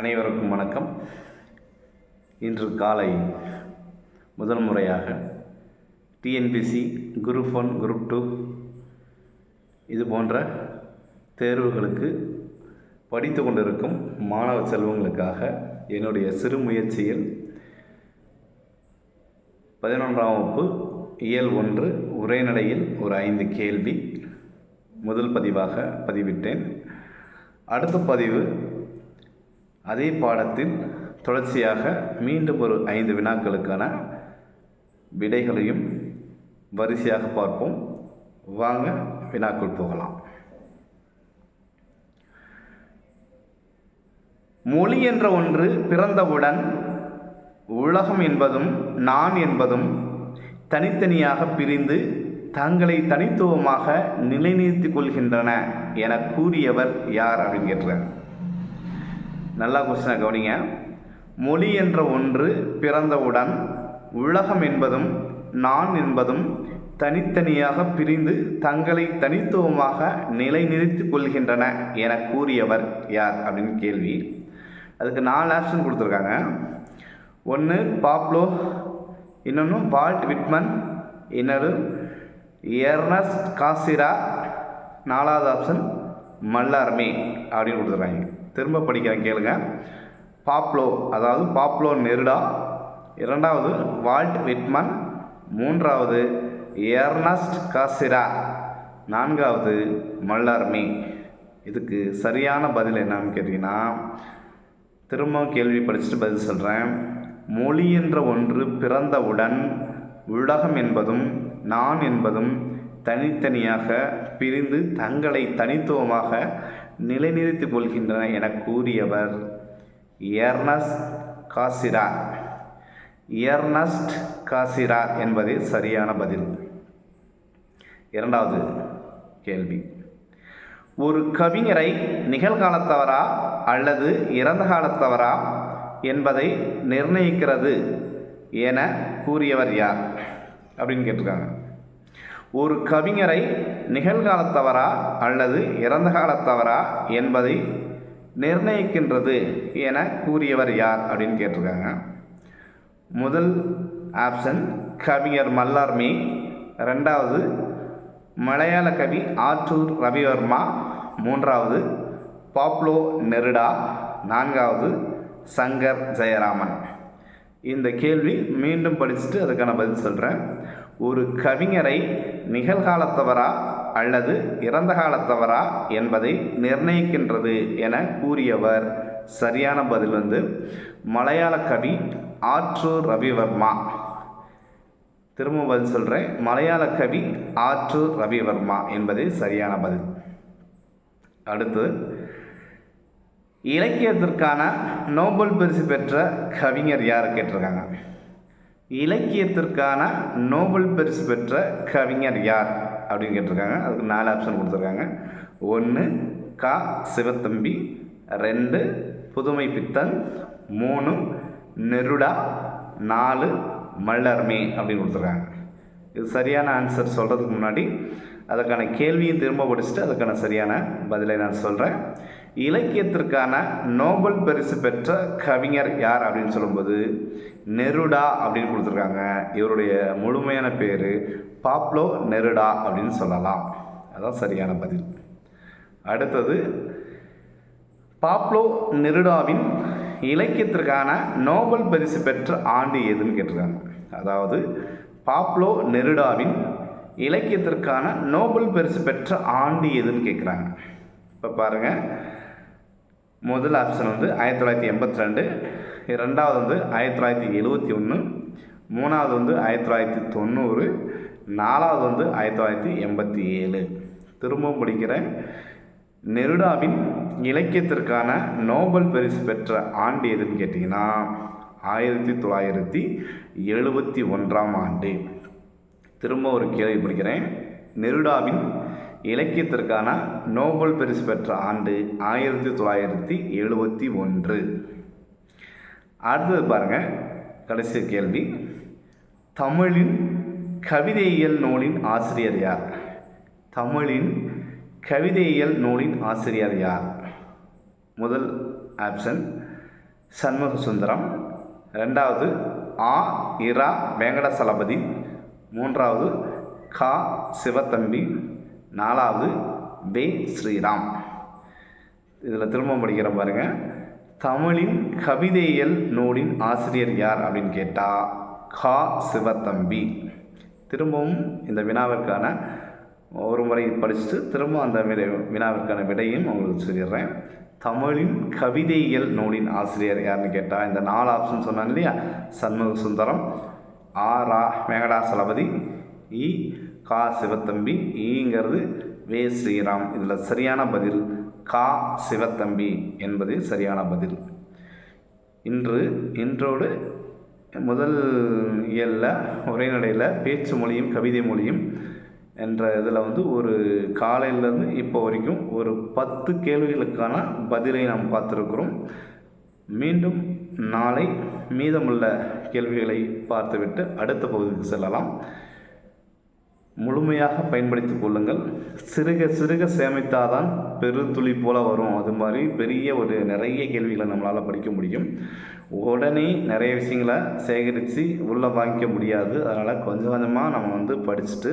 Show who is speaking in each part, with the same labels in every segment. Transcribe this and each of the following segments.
Speaker 1: அனைவருக்கும் வணக்கம். இன்று காலை முதல் முறையாக TNPSC group one group two இது போன்ற தேர்வுகளுக்கு படித்து கொண்டிருக்கும் மாணவ செல்வங்களுக்காக என்னுடைய சிறு முயற்சியில் பதினொன்றாம் வகுப்பு இயல் ஒன்று உரைநடையில் ஒரு ஐந்து கேள்வி. முதல் பதிவாக பதிவிட்டேன். அடுத்த பதிவு அதே பாடத்தில் தொடர்ச்சியாக மீண்டும் ஒரு ஐந்து வினாக்களுக்கான விடைகளையும் வரிசையாக பார்ப்போம். வாங்க வினாக்குள் போகலாம். மொழி என்ற ஒன்று பிறந்தவுடன் உலகம் என்பதும் நான் என்பதும் தனித்தனியாக பிரிந்து தங்களை தனித்துவமாக நிலைநிறுத்திக் கொள்கின்றன என கூறியவர் யார் அப்படின்னு கேட்டார் நல்லா கொஸ்டினை கவனிங்க. மொழி என்ற ஒன்று பிறந்தவுடன் உலகம் என்பதும் நான் என்பதும் தனித்தனியாக பிரிந்து தங்களை தனித்துவமாக நிலைநிறுத்திக் கொள்கின்றன என கூறியவர் யார் அப்படின்னு கேள்வி. அதுக்கு நாலு ஆப்ஷன் கொடுத்துருக்காங்க. ஒன்று பாப்லோ இன்னொன்று வால்ட் விட்மன் இன்னொரு எர்னஸ்ட் காசிரா நாலாவது ஆப்ஷன் மல்லார்மே அப்படின்னு கொடுத்துருக்காங்க. திரும்ப படிக்கிறேன் கேளுங்க. பாப்லோ அதாவது பாப்லோ நெருடா. இரண்டாவது வால்ட் விட்மன். மூன்றாவது எர்னஸ்ட் காசிரா. நான்காவது மல்லார்மே இதுக்கு சரியான பதில் என்னன்னு கேட்டிங்கன்னா திரும்ப கேள்வி படிச்சுட்டு பதில் சொல்கிறேன் மொழி என்ற ஒன்று பிறந்தவுடன் உலகம் என்பதும் நான் என்பதும் தனித்தனியாக பிரிந்து தங்களை தனித்துவமாக நிலைநிறுத்திக் கொள்கின்றன என கூறியவர் எர்னஸ்ட் காசிரா. எர்னஸ்ட் காசிரா என்பதே சரியான பதில். இரண்டாவது கேள்வி. ஒரு கவிஞரை நிகழ்காலத்தவரா அல்லது இறந்த காலத்தவரா என்பதை நிர்ணயிக்கிறது என கூறியவர் யார்? அப்படின்னு கேட்டிருக்காங்க. ஒரு கவிஞரை நிகழ்காலத்தவரா அல்லது இறந்த காலத்தவரா என்பதை நிர்ணயிக்கின்றது என கூறியவர் யார் அப்படின்னு கேட்டிருக்காங்க. முதல் ஆப்ஷன் கவிஞர் மல்லார்மி ரெண்டாவது மலையாள கவி ஆற்றூர் ரவிவர்மா. மூன்றாவது பாப்லோ நெருடா. நான்காவது சங்கர் ஜெயராமன். இந்த கேள்வி மீண்டும் படிச்சுட்டு அதுக்கான பதில் சொல்கிறேன் ஒரு கவிஞரை நிகழ்காலத்தவரா அல்லது இறந்த காலத்தவரா என்பதை நிர்ணயிக்கின்றது என கூறியவர். சரியான பதில் வந்து மலையாள கவி ஆற்றூர் ரவிவர்மா. திரும்ப பதில் சொல்கிறேன் மலையாள கவி ஆற்றூர் ரவிவர்மா என்பதே சரியான பதில். அடுத்து இலக்கியத்திற்கான நோபல் பரிசு பெற்ற கவிஞர் யார் கேட்டிருக்காங்க? இலக்கியத்திற்கான நோபல் பரிசு பெற்ற கவிஞர் யார் அப்படின்னு கேட்டிருக்காங்க. அதுக்கு நாலு ஆப்ஷன் கொடுத்துருக்காங்க. ஒன்று கா. சிவத்தம்பி. ரெண்டு புதுமை பித்தன். மூணு நெருடா. நாலு மல்லர்மே அப்படின்னு கொடுத்துருக்காங்க. இது சரியான ஆன்சர் சொல்கிறதுக்கு முன்னாடி அதற்கான கேள்வியும் திரும்ப படிச்சுட்டு அதுக்கான சரியான பதிலை நான் சொல்கிறேன் இலக்கியத்திற்கான நோபல் பரிசு பெற்ற கவிஞர் யார் அப்படின்னு சொல்லும்போது நெருடா அப்படின்னு கொடுத்துருக்காங்க. இவருடைய முழுமையான பேர் பாப்லோ நெருடா அப்படின்னு சொல்லலாம். அதான் சரியான பதில். அடுத்தது பாப்லோ நெருடாவின் இலக்கியத்திற்கான நோபல் பரிசு பெற்ற ஆண்டு எதுன்னு கேட்டிருக்காங்க. அதாவது பாப்லோ நெருடாவின் இலக்கியத்திற்கான நோபல் பரிசு பெற்ற ஆண்டு எதுன்னு கேட்குறாங்க. இப்போ பாருங்கள் முதல் ஆப்ஷன் வந்து ஆயிரத்தி தொள்ளாயிரத்தி எண்பத்தி ரெண்டு. ரெண்டாவது வந்து ஆயிரத்தி தொள்ளாயிரத்தி எழுபத்தி ஒன்று மூணாவது வந்து ஆயிரத்தி தொள்ளாயிரத்தி தொண்ணூறு. நாலாவது வந்து ஆயிரத்தி தொள்ளாயிரத்தி எண்பத்தி ஏழு. திரும்பவும் படிக்கிறேன். நெருடாவின் இலக்கியத்திற்கான நோபல் பரிசு பெற்ற ஆண்டு எதுன்னு கேட்டிங்கன்னா ஆயிரத்தி தொள்ளாயிரத்தி எழுபத்தி ஒன்றாம் ஆண்டு. திரும்ப ஒரு கேள்வி படிக்கிறேன். நெருடாவின் இலக்கியத்திற்கான நோபல் பரிசு பெற்ற ஆண்டு ஆயிரத்தி தொள்ளாயிரத்தி எழுபத்தி ஒன்று. அடுத்தது பாருங்கள் கடைசி கேள்வி. தமிழின் கவிதையியல் நூலின் ஆசிரியர் யார்? தமிழின் கவிதையியல் நூலின் ஆசிரியர் யார்? முதல் ஆப்ஷன் சண்முக சுந்தரம் ரெண்டாவது ஆ. இரா. வெங்கடசலபதி. மூன்றாவது கா. சிவத்தம்பி. நாலாவது வே ஸ்ரீராம். இதில் திரும்ப படிக்கிற பாருங்க. தமிழின் கவிதையியல் நூலின் ஆசிரியர் யார் அப்படின்னு கேட்டால் கா. சிவத்தம்பி. திரும்பவும் இந்த வினாவிற்கான ஒரு முறை படிச்சுட்டு திரும்ப அந்த விடை வினாவிற்கான விடையும் உங்களுக்கு சொல்லிடுறேன். தமிழின் கவிதையியல் நூலின் ஆசிரியர் யாருன்னு கேட்டால் இந்த நாலு ஆப்ஷன் சொன்னாங்க இல்லையா? சண்முக சுந்தரம் ஆ. ரா. வெங்கடாசலபதி இ. கா சிவத்தம்பி ஈங்கிறது வே ஸ்ரீராம். இதில் சரியான பதில் கா சிவத்தம்பி என்பது சரியான பதில். இன்று இன்றோடு முதல் இயலில் உரைநடையில் பேச்சு மொழியும் கவிதை மொழியும் என்ற இதில் வந்து ஒரு காலையிலேருந்து இப்போ வரைக்கும் ஒரு பத்து கேள்விகளுக்கான பதிலை நாம் பார்த்துருக்குறோம். மீண்டும் நாளை மீதமுள்ள கேள்விகளை பார்த்துவிட்டு அடுத்த பகுதிக்கு செல்லலாம். முழுமையாக பயன்படுத்தி கொள்ளுங்கள். சிறுக சிறுக சேமித்தாதான் பெருந்துளி போல வரும். அது மாதிரி பெரிய ஒரு நிறைய கேள்விகளை நம்மளால் படிக்க முடியும். உடனே நிறைய விஷயங்களை சேகரித்து உள்ளே வாங்கிக்க முடியாது. அதனால் கொஞ்சம் கொஞ்சமாக நம்ம வந்து படிச்சுட்டு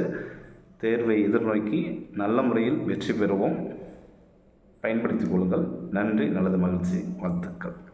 Speaker 1: தேர்வை எதிர்நோக்கி நல்ல முறையில் வெற்றி பெறுவோம். பயன்படுத்திக் கொள்ளுங்கள். நன்றி. நல்லது மகிழ்ச்சி. வாழ்த்துக்கள்.